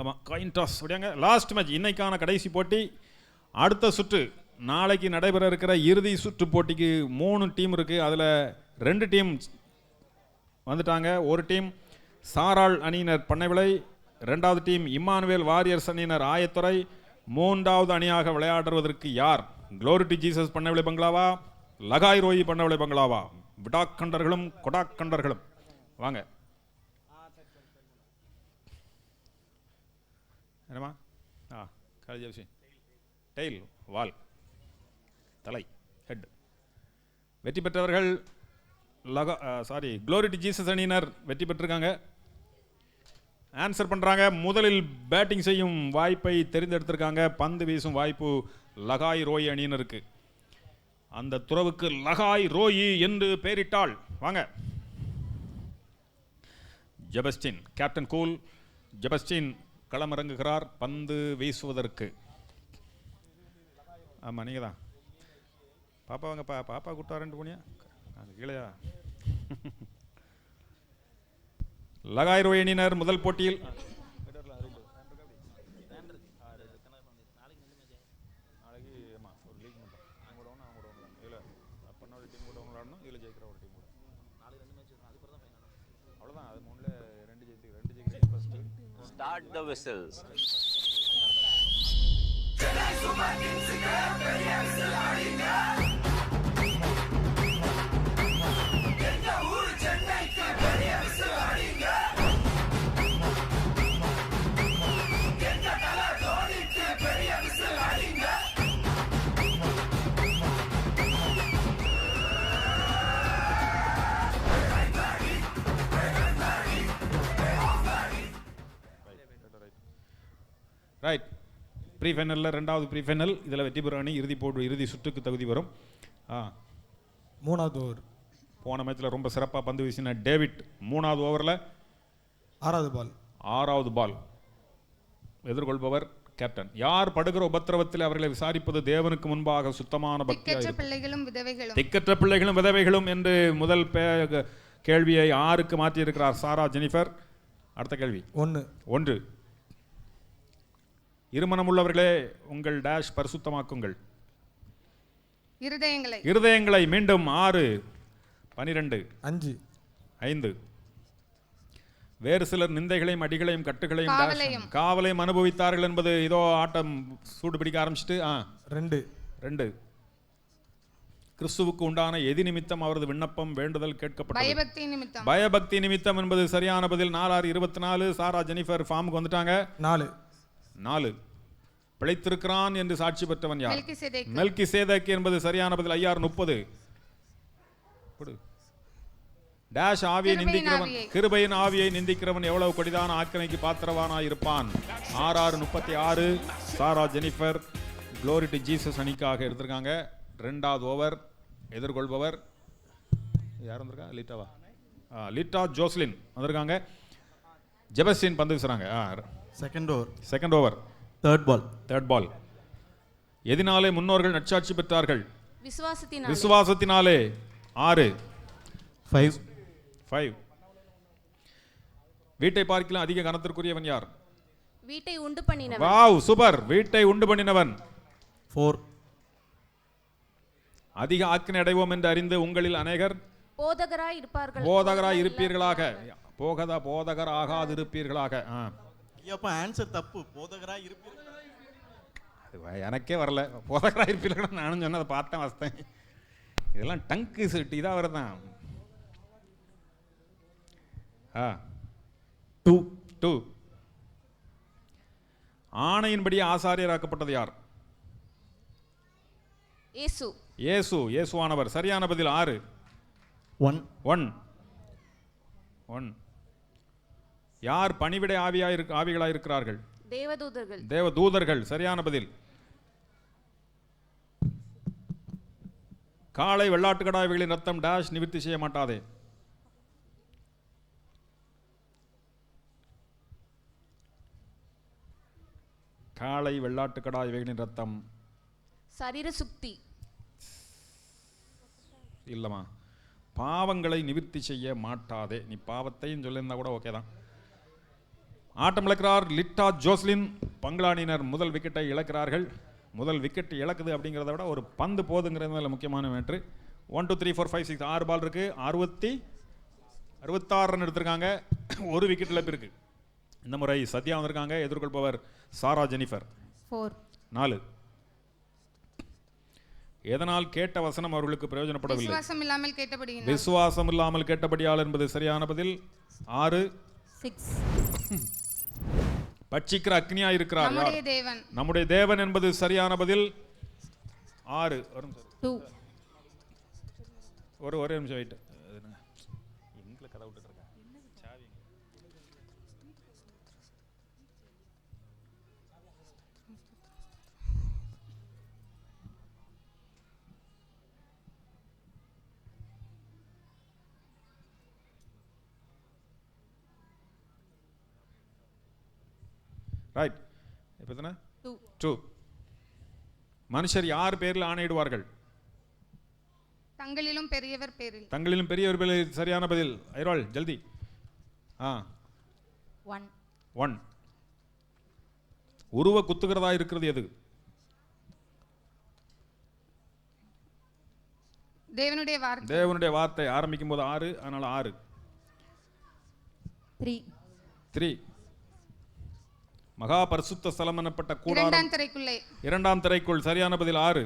ஆமாம் coin toss அப்படியாங்க last match இன்னைக்கான கடைசி போட்டி. அடுத்த சுற்று நாளைக்கு நடைபெற இருக்கிற இறுதி சுற்று போட்டிக்கு மூணு டீம் இருக்குது அதில் ரெண்டு டீம் வந்துட்டாங்க. ஒரு டீம் சாராள் அணியினர் பண்ணைவிளை ரெண்டாவது டீம் இம்மானுவேல் வாரியர்ஸ் அணியினர் ஆயத்துறை. மூன்றாவது அணியாக விளையாடுவதற்கு யார்? க்ளோரி டு ஜீசஸ் பண்ணவிளை பங்களாவா? லகாய் ரோயி பண்ணவிளை பங்களாவா? விடாக்கண்டர்களும் கொடாக்கண்டர்களும். வாங்க. என்னம்மா? ஆ காலேஜ் விஷயம் டெய்ல் வால் தலை ஹெட் வெற்றி பெற்றவர்கள் லகா சாரி க்ளோரி டு ஜீசஸ் அணியினர் வெற்றி பெற்றிருக்காங்க. ஆன்சர் பண்ணுறாங்க முதலில் பேட்டிங் செய்யும் வாய்ப்பை தெரிந்தெடுத்திருக்காங்க. பந்து வீசும் வாய்ப்பு லகாய் ரோய் அணியினருக்கு. அந்த துறவுக்கு லகாய் ரோயி என்று பெயரிட்டால் வாங்க. ஜெபஸ்டின் கேப்டன் கூல் ஜெபஸ்டின் களமிறங்குகிறார் பந்து வீசுவதற்கு. ஆமாம் நீங்கள் தான் பாப்பா வாங்க பா பாப்பா கூட்டா ரெண்டு போனியா அது கீழையா? லகாய் அணியினர் முதல் போட்டியில். நாளைக்கு ஆமாம் ஒரு லீக் அவங்க கூட அவங்க கூட ஒரு டீம் கூட விளாடணும் டீம் அவ்வளோதான் அது மூணில் Start the whistles. ரைட் ப்ரீ ஃபைனலில் ரெண்டாவது ப்ரீ ஃபைனல் இதில் வெற்றி பெறும் அணி இறுதி போட்டு இறுதி சுற்றுக்கு தகுதி வரும். ஆ. மூணாவது ஓவர் போன மேட்ச்சில் ரொம்ப சிறப்பாக பந்து வீசின டேவிட் மூணாவது ஓவரில் ஆறாவது பால் ஆறாவது பால் எதிர்கொள்பவர் கேப்டன் யார் படுகிற உபத்திரவத்தில் அவர்களை விசாரிப்பது தேவனுக்கு முன்பாக சுத்தமான பக்தியாக பிள்ளைகளும் விதவைகளும். திக்கற்ற பிள்ளைகளும் விதவைகளும் என்று முதல் பே- கேள்வியை ஆறுக்கு மாற்றியிருக்கிறார் சாரா ஜெனிஃபர். அடுத்த கேள்வி. ஒன்று. ஒன்று. இருமனம் உள்ளவர்களே உங்கள் டேஷ் பரிசுத்தமாக்குங்கள். இருதயங்களை. இருதயங்களை மீண்டும் ஆறு பனிரெண்டு அஞ்சு. ஐந்து. வேறு சிலர் நிந்தைகளையும் அடிகளையும் கட்டுகளையும். காவலையும் அனுபவித்தார்கள் என்பது இதோ ஆட்டம் சூடு பிடிக்க ஆரம்பிச்சிட்டு ஆ. ரெண்டு. ரெண்டு. கிறிஸ்துவுக்கு உண்டான எதி நிமித்தம் அவரது விண்ணப்பம் வேண்டுதல் கேட்கப்பட்டது. பயபக்தி நிமித்தம். பயபக்தி நிமித்தம் என்பது சரியான பதில். நாலாறு இருபத்தி நாலு சாரா ஜெனிஃபர் ஃபார்முக்கு வந்துட்டாங்க. நாலு. நாலு. பிழைத்திருக்கிறான் என்று சாட்சி பெற்றவன் யார். மெல்கி சேதக் என்பது சரியான பதில். ஐயாறு முப்பது. டேஷ் ஆவியை நிந்திக்கிறவன். கிருபையின் ஆவியை நிந்திக்கிறவன் எவ்வளவு கொடிதான ஆக்கினைக்கு பாத்திரவானாய் இருப்பான் ஆறு ஆறு முப்பத்தி ஆறு. Sarah Jennifer glory to Jesus அணிக்காக எடுத்திருக்காங்க. ரெண்டாவது ஓவர் எதிர்கொள்பவர். யார் வந்திருக்கா? லீட்டாவா? லீட்டா ஜோஸ்லின் வந்திருக்காங்க. ஜெபஸ்டின் பந்து வீசுறாங்க. ஆ second over second over third ball third ball எதினாலே முன்னோர்கள் நற்சாட்சி பெற்றார்கள்? விசுவாசத்தினால். விசுவாசத்தினாலே. ஆறு. ஃபைவ் ஃபைவ் வீட்டை பார்க்கலாம் அதிக கனத்திற்குரியவன் யார்? வீட்டை உண்டு பண்ணினவர் வாவ் சூப்பர் வீட்டை உண்டு பண்ணினவன். ஃபோர் அதிக ஆக்கினை அடைவோம் என்று அறிந்து உங்களில் அநேகர் போதகராய் இருப்பார்கள். போதகராய் இருப்பீர்களாக. போகதா போதகர் ஆகாதிருப்பீர்களாக. ஆ. ஐயப்பா ஆன்சர் தப்பு. போதகரா இருப்பீர்கள் அது எனக்கே வரல. போதகராக இருப்பீர்கள் நானும் சொன்னதை பார்த்தேன் வசத்தேன். இதெல்லாம் டங்கு செட்டு இதாக வருதான் ஆ. டூ டூ ஆணையின்படி ஆசாரியராக்கப்பட்டது யார்? இயேசு. இயேசு இயேசுவானவர். சரியான பதில் ஆறு. ஒன் ஒன் ஒன் யார் பணிவிடை ஆவியா இருக்கு ஆவிகளாக இருக்கிறார்கள் தேவதூதர்கள். தேவ தூதர்கள் சரியான பதில். காளை வெள்ளாட்டுக்கடாய்களின் ரத்தம் டேஷ் நிவர்த்தி செய்ய மாட்டாதே. காளை வெள்ளாட்டுக்கடாய் இவைகளின் ரத்தம். சரீர சுக்தி. இல்லைம்மா. பாவங்களை நிவர்த்தி செய்ய மாட்டாதே. நீ பாவத்தையும் சொல்லியிருந்தா கூட ஓகே தான். ஆட்டம் இழக்கிறார் லிட்டா ஜோஸ்லின். பங்களானியினர் முதல் விக்கெட்டை இழக்கிறார்கள். முதல் விக்கெட் இழக்குது அப்படிங்கிறத விட ஒரு பந்து போதுங்கிறது மேல முக்கியமான matter one two three four five six ஆறு பால் இருக்கு. அறுபத்தி அறுபத்தாறு ரன் எடுத்திருக்காங்க. ஒரு விக்கெட் இழப்பு இருக்கு. இந்த முறை சத்யா வந்திருக்காங்க. எதிர்கொள்பவர் சாரா ஜெனிஃபர். ஃபோர் நாலு. எதனால் கேட்ட வசனம் அவர்களுக்கு பிரயோஜனப்படவில்லை? விசுவாசம் இல்லாமல் கேட்டப்படுகின்றார் விசுவாசம் இல்லாமல் கேட்டபடியால் என்பது சரியான பதில். ஆறு. சிக்ஸ் பட்சிக்கிற அக்னியா இருக்கிறார்? நம்முடைய தேவன். நம்முடைய தேவன் என்பது சரியான பதில் ஆறு. ஒரு நிமிஷம் ஒரு ஒரே நிமிஷம் வெயிட். ரைட் இப்போ எத்தனை டூ மனுஷர் யார் பேரில் ஆணையிடுவார்கள்? தங்களிலும் பெரியவர் பேரில். தங்களிலும் பெரியவர் பேரில் சரியான பதில். ஐரோல் ஜல்தி. ஆ. ஒன் ஒன் உருவ குத்துகிறதா இருக்கிறது எது? தேவனுடைய வார்த்தை. தேவனுடைய வார்த்தை ஆரம்பிக்கும் போது ஆறு அதனால ஆறு. த்ரீ த்ரீ மகா பரிசுத்த ஸ்தலம் எனப்பட்ட கூடாரம். இரண்டாம் திரைக்குள்ளே. இரண்டாம் திரைக்குள் சரியான பதில் ஆறு.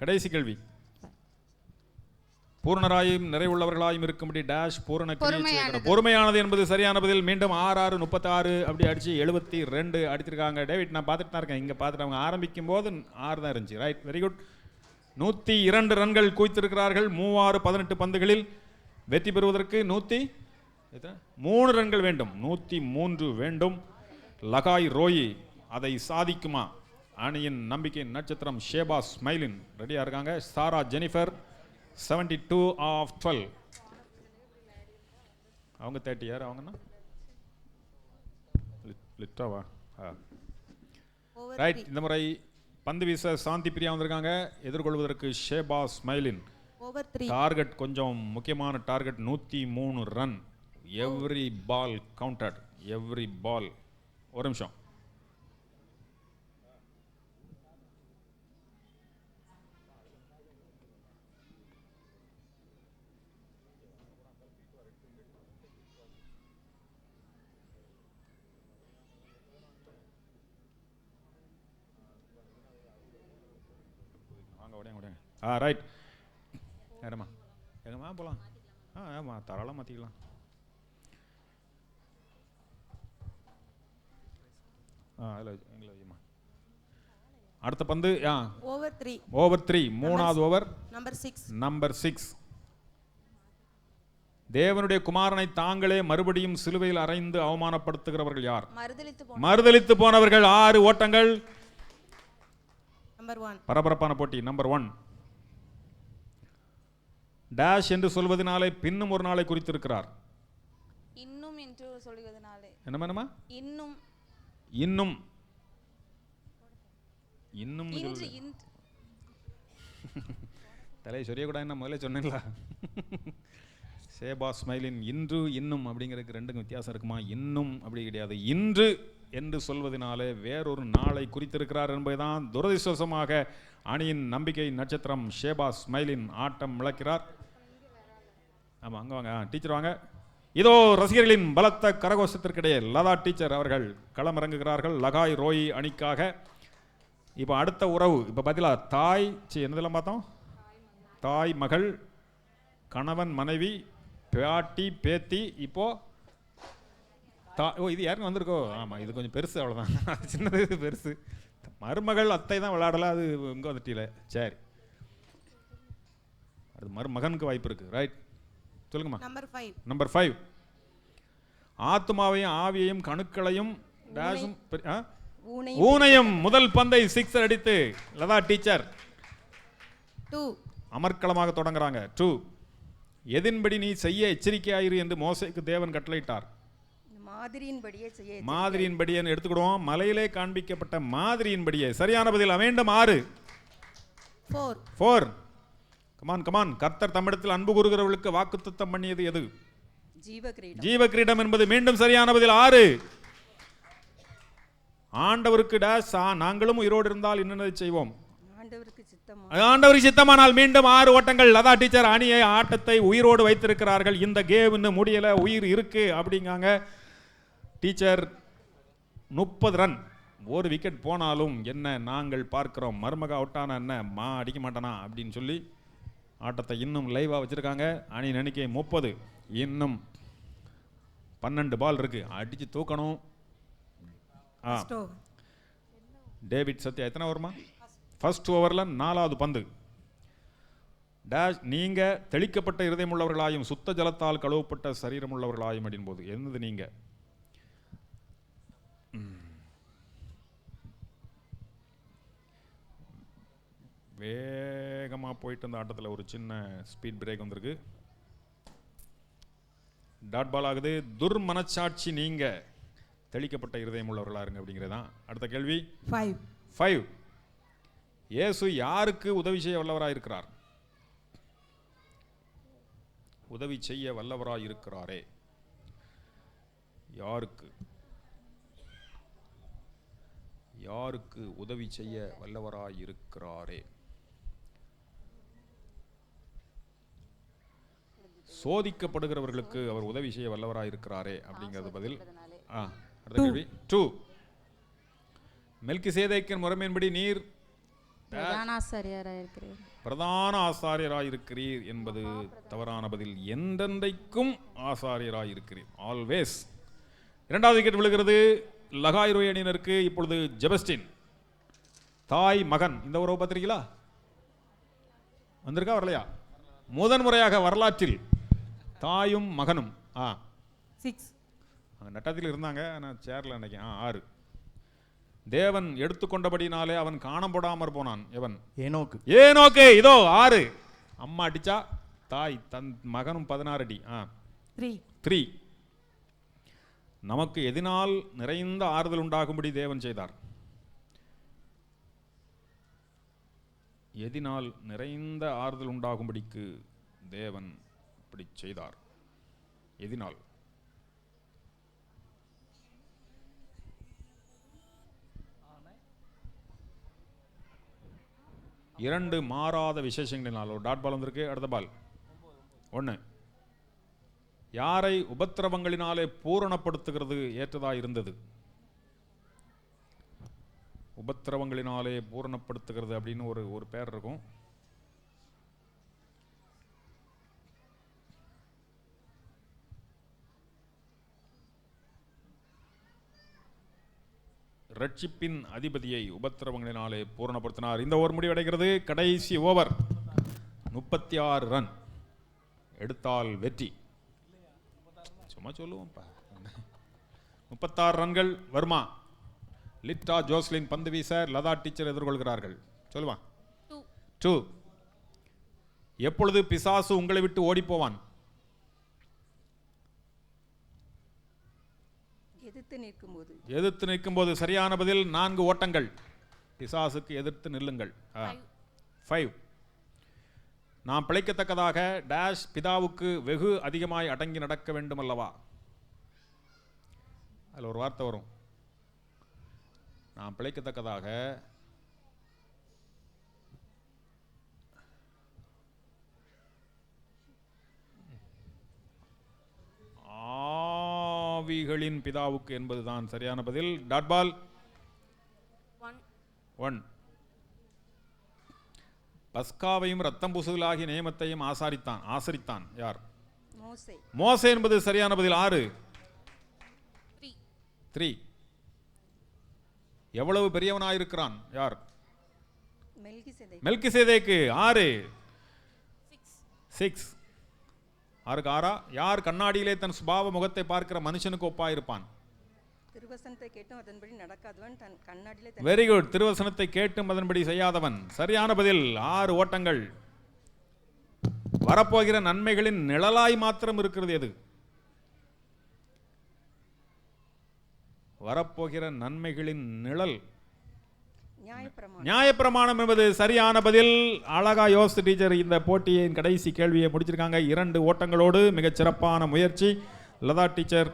கடைசி கேள்வி. பூரணராயும் நிறைவுள்ளவர்களாயும் இருக்கும்படி டேஷ் பூரண பொறுமையானது. என்பது சரியான பதில். மீண்டும் ஆறு ஆறு முப்பத்தாறு அப்படி அடிச்சு எழுபத்தி ரெண்டு அடிச்சிருக்காங்க. டேவிட் நான் பார்த்துட்டு தான் இருக்கேன். இங்கே பார்த்துட்டு அவங்க ஆரம்பிக்கும் போது ஆறு தான் இருந்துச்சு. ரைட் வெரி குட் நூற்றி இரண்டு ரன்கள் குவித்திருக்கிறார்கள். மூவாறு பதினெட்டு பந்துகளில் வெற்றி பெறுவதற்கு நூற்றி? மூணு ரன்கள் வேண்டும். நூற்றி மூன்று வேண்டும். லகாய் ரோயி அதை சாதிக்குமா? அணியின் நம்பிக்கை நட்சத்திரம் ஷேபா ஸ்மைலின். ரெடியாக இருக்காங்க. Sarah Jennifer 72 two of twelve அவங்க தேர்ட்டி யார்? அவங்கன்னா? லிட்டாவா ஆ. ரைட் இந்த முறை பந்து வீச சாந்தி பிரியா வந்திருக்காங்க. எதிர்கொள்வதற்கு ஷேபா ஸ்மைலின். டார்கெட் கொஞ்சம் முக்கியமான டார்கெட் நூற்றி மூணு run every ball counted every ball ஒரு நிமிஷம். வாங்க உடையங்க உடையங்க ஆ ரைட் ஏறம்மா. எங்கம்மா போகலாம் ஆ ஆமாம் தாராளமாக மாற்றிக்கலாம் அதில் எங்களை வையுமா அடுத்த பந்து ஆ. ஓவர் த்ரீ ஓவர் த்ரீ மூணாவது over number six number six தேவனுடைய குமாரனை தாங்களே மறுபடியும் சிலுவையில் அறைந்து அவமானப்படுத்துகிறவர்கள் யார்? மறுதளித்து போனவர்கள். ஆறு ஓட்டங்கள். பரபரப்பான போட்டி. நம்பர் ஒன் டேஷ் என்று சொல்வதனாலே பின்னும் ஒரு நாளை குறித்திருக்கிறார். இன்னும் என்று சொல்வதனாலே. என்ன என்னமா இன்னும் இன்னும் இன்னும் இன்று இன்று தலை சொரியக்கூடாது என்ன முதல்ல சொன்னேன்ல. சேபா ஸ்மைலின் இன்று இன்னும் அப்படிங்கிறதுக்கு ரெண்டுக்கும் வித்தியாசம் இருக்குமா? இன்னும் அப்படி கிடையாது. இன்று என்று சொல்வதனாலே வேறொரு நாளை குறித்திருக்கிறார் என்பதுதான் துரதிர்ஷ்டவசமாக அணியின் நம்பிக்கை நட்சத்திரம் ஷேபா ஸ்மைலின் ஆட்டம் இழக்கிறார் ஆமாம் அங்கே வாங்க. டீச்சர் வாங்க. இதோ ரசிகர்களின் பலத்த கரகோஷத்திற்கிடையே லதா டீச்சர் அவர்கள் களமிறங்குகிறார்கள். லகாய் ரோய் அணிக்காக. இப்போ அடுத்த உறவு இப்போ பதிலாக தாய் சி என்னதெல்லாம் பார்த்தோம்? தாய் மகள் கணவன் மனைவி பாட்டி பேத்தி இப்போ தா ஓ இது யாருங்க வந்திருக்கோ? ஆமாம் இது கொஞ்சம் பெருசு அவ்வளோதான் சின்னது இது பெருசு. மருமகள் அத்தை தான் விளையாடல அது இங்கே வந்துட்டீல சரி. அது மருமகனுக்கு வாய்ப்பு இருக்குது ரைட் சொல்லுங்கம்மா. நம்பர் ஃபைவ் நம்பர் ஃபைவ் ஆத்மாவையும் ஆவியையும் கணுக்களையும் டேஷும் ஊனையும். முதல் பந்தை சிக்ஸர் அடித்து லதா டீச்சர். டூ அமர்க்களமாக தொடங்குறாங்க. டூ எதின்படி நீ செய்ய எச்சரிக்கையாயிரு என்று மோசைக்கு தேவன் கட்டளையிட்டார். மாதிரியின்படியே செய்ய மாதிரியின்படியே எடுத்துக்கிடுவோம். மலையிலே காண்பிக்கப்பட்ட மாதிரியின்படியே. சரியான பதில். வேண்டும் ஆறு. ஃபோர் ஃபோர் கமான் கமான் கர்த்தர் தம்மிடத்தில் அன்பு கூறுகிறவர்களுக்கு வாக்குத்தத்தம் பண்ணியது எது? ஜீவ கிரீடம் என்பது மீண்டும் சரியான பதில் ஆறு. ஆண்டவருக்கு டேஸ் நாங்களும் உயிரோடு இருந்தால் என்னென்னதை செய்வோம்? ஆண்டவருக்கு சித்தமானால் மீண்டும் ஆறு ஓட்டங்கள். லதா டீச்சர் அணியை ஆட்டத்தை உயிரோடு வைத்திருக்கிறார்கள். இந்த கேம் இன்னும் முடியல உயிர் இருக்கு அப்படிங்காங்க. டீச்சர் முப்பது ரன். ஒரு விக்கெட் போனாலும் என்ன நாங்கள் பார்க்கிறோம்? மருமக அவுட்டான என்ன? மா அடிக்க மாட்டானா? அப்படின்னு சொல்லி ஆட்டத்தை இன்னும் லைவாக வச்சுருக்காங்க. அணி எண்ணிக்கை முப்பது. இன்னும் பன்னெண்டு பால் இருக்கு. அடித்து தூக்கணும். ஆ. டேவிட் சத்யா எத்தனை ஓவருமா ஃபர்ஸ்ட் ஓவரில் நாலாவது பந்து. டேஷ் நீங்கள் தெளிக்கப்பட்ட இருதயமுள்ளவர்களாயும் சுத்த ஜலத்தால் கழுவப்பட்ட சரீரமுள்ளவர்களாயும் அப்படின் போது என்னது நீங்கள் வேகமாக போயிட்டு அந்த ஆட்டத்தில் ஒரு சின்ன ஸ்பீட் பிரேக் வந்திருக்கு. டாட் பால் ஆகுது. துர்மனச்சாட்சி நீங்கள் தெளிக்கப்பட்ட இருதயம் உள்ளவர்களா இருங்க அப்படிங்கிறதான். அடுத்த கேள்வி. ஃபைவ் ஃபைவ் இயேசு யாருக்கு உதவி செய்ய வல்லவராய் இருக்கிறார்? உதவி செய்ய வல்லவராய் இருக்கிறாரே. யாருக்கு? யாருக்கு உதவி செய்ய வல்லவராய் இருக்கிறாரே? சோதிக்கப்படுகிறவர்களுக்கு அவர் உதவி செய்ய வல்லவராய் இருக்கிறாரே அப்படிங்கிறது பதில். ஆ அடுத்த கேள்வி. டூ. மெல்கி சேதைக்கின் முறைமையின்படி நீர் பிரதான ஆசாரியராயிருக்கிறீர் என்பது தவறான பதில். எந்தெந்தைக்கும் ஆசாரியராயிருக்கிறீர் ஆல்வேஸ் இரண்டாவது விக்கெட் விழுகிறது. லகாய் அணியினருக்கு இப்பொழுது ஜெபஸ்டின். தாய் மகன். இந்த உறவு பார்த்திருக்கீங்களா? வந்திருக்கா வரலையா? முதன் முறையாக வரலாற்றில். தாயும் மகனும். ஆ. சிக்ஸ் அங்கே நட்டத்தில் இருந்தாங்க ஆனால் சேரில் அன்னைக்கு ஆ ஆறு. தேவன் எடுத்துக்கொண்டபடினாலே அவன் காணப்படாமற் போனான் எவன்? ஏனோக்கு. ஏனோக்கு இதோ ஆறு. அம்மா அடிச்சா தாய் தன் மகனும் பதினாறு அடி ஆ. த்ரீ த்ரீ நமக்கு எதினால் நிறைந்த ஆறுதல் உண்டாகும்படி தேவன் செய்தார். எதினால் நிறைந்த ஆறுதல் உண்டாகும்படிக்கு தேவன் இப்படி செய்தார். எதினால். இரண்டு மாறாத விசேஷங்களினால் ஒரு டாட் பால் வந்திருக்கு அடுத்த பால். ஒன்று யாரை உபத்திரவங்களினாலே பூரணப்படுத்துகிறது ஏற்றதா இருந்தது? உபத்திரவங்களினாலே பூரணப்படுத்துகிறது அப்படின்னு ஒரு ஒரு பேர் இருக்கும். ரட்சிப்பின் அதிபதியை உபத்திரவங்களினாலே பூரணப்படுத்தினார். இந்த ஓவர் முடிவடைகிறது. கடைசி ஓவர். முப்பத்தி ஆறு ரன். எடுத்தால் வெற்றி. சும்மா சொல்லுவோம்ப்பா. முப்பத்தாறு ரன்கள் வருமா? லிட்டா ஜோஸ்லின் பந்து வீச லதா டீச்சர் எதிர்கொள்கிறார்கள். சொல்லுவான் டூ எப்பொழுது பிசாசு உங்களை விட்டு ஓடிப்போவான் எதிர்த்து நிற்கும்போது. எதிர்த்து நிற்கும்போது சரியான பதில் நான்கு ஓட்டங்கள். பிசாசுக்கு எதிர்த்து நில்லுங்கள். ஃபைவ் நாம் பிழைக்கத்தக்கதாக டேஷ் பிதாவுக்கு வெகு அதிகமாய் அடங்கி நடக்க வேண்டும் அல்லவா? அதில் ஒரு வார்த்தை வரும். நாம் பிழைக்கத்தக்கதாக ஆவிகளின் பிதாவுக்கு என்பதுதான். சரியான பதில். Dot ball. ஒன் பஸ்காவையும் ரத்தம் பூசுதலாகிய நியமத்தையும் ஆசாரித்தான். ஆசரித்தான். யார்? மோசே. என்பது சரியான பதில். ஆறு. த்ரீ எவ்வளவு பெரியவனாயிருக்கிறான்? யார்? மெல்கி ஆறு. சிக்ஸ் ஆறுக்கு ஆறா? யார் கண்ணாடியிலே தன் சுபாவ முகத்தை பார்க்கிற மனுஷனுக்கு ஒப்பாயிருப்பான்? வெரி குட் திருவசனத்தை கேட்டும் அதன்படி செய்யாதவன். சரியான பதில். ஆறு ஓட்டங்கள். வரப்போகிற நன்மைகளின் நிழலாய் மாத்திரம் இருக்கிறது எது? வரப்போகிற நன்மைகளின் நிழல். நியாயப்பிரமாணம். என்பது சரியான பதில். அழகா யோசித்து டீச்சர் இந்த போட்டியின் கடைசி கேள்வியை முடிச்சிருக்காங்க. இரண்டு ஓட்டங்களோடு மிகச் சிறப்பான முயற்சி. லதா டீச்சர்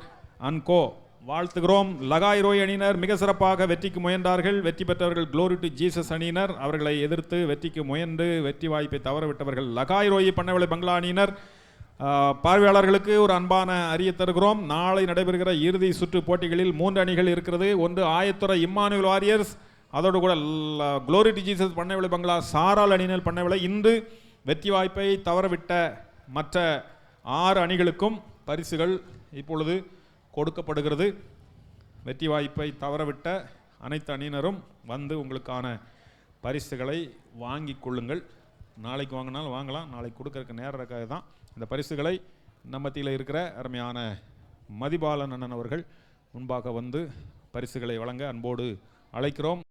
அன்கோ வாழ்த்துகிறோம். லகாய் ரோய் அணியினர் மிக சிறப்பாக வெற்றிக்கு முயன்றார்கள். வெற்றி பெற்றவர்கள் குளோரி டு ஜீசஸ் அணியினர். அவர்களை எதிர்த்து வெற்றிக்கு முயன்று வெற்றி வாய்ப்பை தவறவிட்டவர்கள் லகாய் ரோய் பண்ணவில்லை பங்களா அணியினர். பார்வையாளர்களுக்கு ஒரு அன்பான அறிய தருகிறோம். நாளை நடைபெறுகிற இறுதி சுற்று போட்டிகளில் மூன்று அணிகள் இருக்கிறது. ஒன்று ஆயத்துறை இம்மானுவல் வாரியர்ஸ் அதோடு கூட க்ளோரி டு ஜீசஸ் பண்ணவில்லை பங்களா சாரால் அணியினர் பண்ணவில்லை. இன்று வெற்றி வாய்ப்பை தவறவிட்ட மற்ற ஆறு அணிகளுக்கும் பரிசுகள் இப்பொழுது கொடுக்கப்படுகிறது. வெற்றி வாய்ப்பை தவறவிட்ட அனைத்து அணியினரும் வந்து உங்களுக்கான பரிசுகளை வாங்கி கொள்ளுங்கள். நாளைக்கு வாங்கினாலும் வாங்கலாம் நாளைக்கு கொடுக்கறக்கு நேரம் இருக்காது தான். இந்த பரிசுகளை நம்ம மத்தியில் இருக்கிற அருமையான மதிபாலன் அண்ணன் அவர்கள் முன்பாக வந்து பரிசுகளை வழங்க அன்போடு அழைக்கிறோம்.